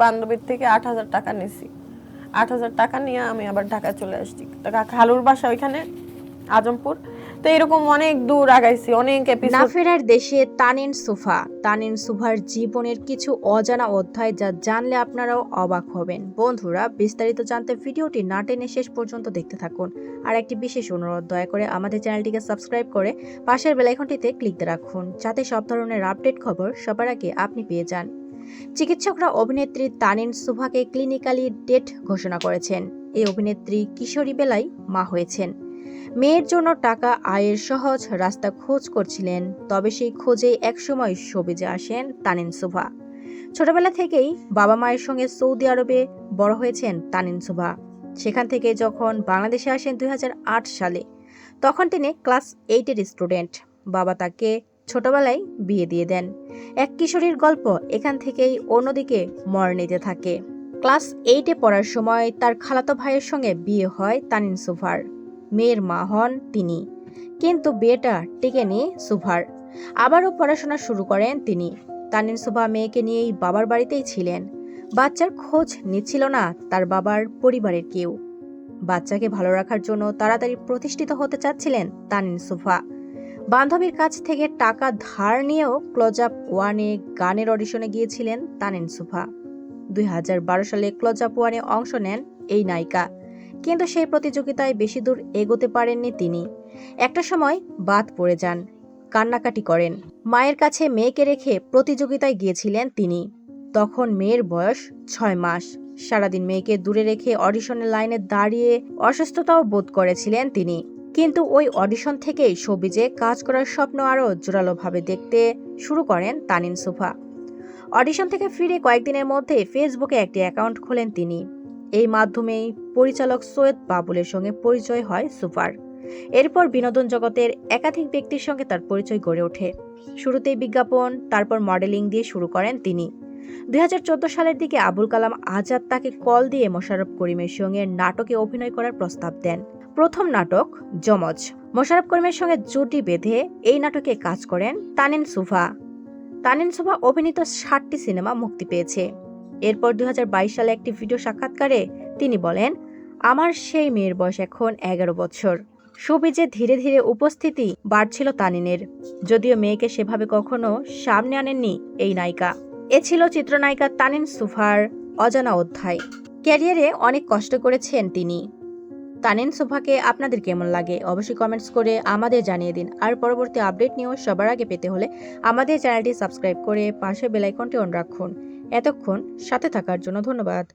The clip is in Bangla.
বান্ধবীর থেকে আট হাজার টাকা নিছি। আট হাজার টাকা নিয়ে আমি আবার ঢাকায় চলে আসছি। খালুর বাসা ওইখানে, আজমপুর। তো এরকম অনেক দূর আগাইছি, অনেক না ফেরার দেশে তানিন সুফা। তানিন সুফার জীবনের কিছু অজানা অধ্যায় যা জানলে আপনারাও অবাক হবেন। বন্ধুরা, বিস্তারিত জানতে ভিডিওটি না টেনে শেষ পর্যন্ত দেখতে থাকুন। আর একটি বিশেষ অনুরোধ, দয়া করে আমাদের চ্যানেলটিকে সাবস্ক্রাইব করে পাশের বেলাইকনটিতে ক্লিক রাখুন। যাতে সব ধরনের আপডেট খবর সবার আগে আপনি পেয়ে যান। চিকিৎসকরা অভিনেত্রী তানিন সুভাকে ক্লিনিক্যালি ডেট ঘোষণা করেছেন। এই অভিনেত্রী কিশোরী বেলায় মা হয়েছেন। মেয়ের জন্য টাকা, আয়ের সহজ রাস্তা খোঁজ করছিলেন, তবে সেই খোঁজে একসময় সবিজে আসেন তানিন সুভা। ছোটবেলা থেকেই বাবা মায়ের সঙ্গে সৌদি আরবে বড় হয়েছেন তানিন সুভা। সেখান থেকে যখন বাংলাদেশে আসেন দুই হাজার আট সালে, তখন তিনি ক্লাস এইটের স্টুডেন্ট। বাবা তাকে ছোটবেলায় বিয়ে দিয়ে দেন। এক কিশোরীর গল্প এখান থেকেই অন্যদিকে মর নিতে থাকে। ক্লাস এইটে পড়ার সময় তার খালাতো ভাইয়ের সঙ্গে বিয়ে হয় তানিন সুভার। মেয়ের মা হন তিনি। কিন্তু বিয়েটা টেকেনি সুভার। আবারও পড়াশোনা শুরু করেন তিনি। তানিন সুভা মেয়েকে নিয়েই বাবার বাড়িতেই ছিলেন। বাচ্চার খোঁজ নিচ্ছিল না তার বাবার পরিবারের কেউ। বাচ্চাকে ভালো রাখার জন্য তাড়াতাড়ি প্রতিষ্ঠিত হতে চাচ্ছিলেন তানিন সুভা। বান্ধবীর কাছ থেকে টাকা ধার নিয়েও ক্লোজ আপ ওয়ানে গানের অডিশনে গিয়েছিলেন তানিন সুফা। দুই হাজার বারো সালে ক্লোজ আপ ওয়ানে অংশ নেন এই নায়িকা। কিন্তু সেই প্রতিযোগিতায় বেশি দূর এগোতে পারেননি তিনি। একটা সময় বাদ পড়ে যান, কান্নাকাটি করেন। মায়ের কাছে মেয়েকে রেখে প্রতিযোগিতায় গিয়েছিলেন তিনি। তখন মেয়ের বয়স ছয় মাস। সারাদিন মেয়েকে দূরে রেখে অডিশনের লাইনে দাঁড়িয়ে অসুস্থতাও বোধ করেছিলেন তিনি। কিন্তু ওই অডিশন থেকেই সবিজে কাজ করার স্বপ্ন আরও জোরালোভাবে দেখতে শুরু করেন তানিন সুফা। অডিশন থেকে ফিরে কয়েকদিনের মধ্যে ফেসবুকে একটি অ্যাকাউন্ট খোলেন তিনি। এই মাধ্যমেই পরিচালক সৈয়দ বাবুলের সঙ্গে পরিচয় হয় সুফার। এরপর বিনোদন জগতের একাধিক ব্যক্তির সঙ্গে তার পরিচয় গড়ে ওঠে। শুরুতেই বিজ্ঞাপন, তারপর মডেলিং দিয়ে শুরু করেন তিনি। দুই হাজার চোদ্দ সালের দিকে আবুল কালাম আজাদ তাকে কল দিয়ে মোশাররফ করিমের সঙ্গে নাটকে অভিনয় করার প্রস্তাব দেন। প্রথম নাটক যমজ। মোশারফ করিমের সঙ্গে জুটি বেঁধে এই নাটকে কাজ করেন তানিন সুফা তানিন সুফা অভিনীত ষাটটি সিনেমা মুক্তি পেয়েছে। এরপর দু হাজার বাইশ সালে একটি ভিডিও সাক্ষাৎকারে তিনি বলেন, আমার সেই মেয়ের বয়স এখন এগারো বছর। সবিজে ধীরে ধীরে উপস্থিতি বাড়ছিল তানিনের। যদিও মেয়েকে সেভাবে কখনো সামনে আনেননি এই নায়িকা। এ ছিল চিত্রনায়িকা তানিন সুফার অজানা অধ্যায়। ক্যারিয়ারে অনেক কষ্ট করেছেন তিনি। তানিন সোফাকে আপনাদের কেমন লাগে? অবশ্যই কমেন্টস করে আমাদের জানিয়ে দিন। আর পরবর্তী আপডেট নিয়েও সবার আগে পেতে হলে আমাদের চ্যানেলটি সাবস্ক্রাইব করে পাশে বেলাইকনটি অন রাখুন। এতক্ষণ সাথে থাকার জন্য ধন্যবাদ।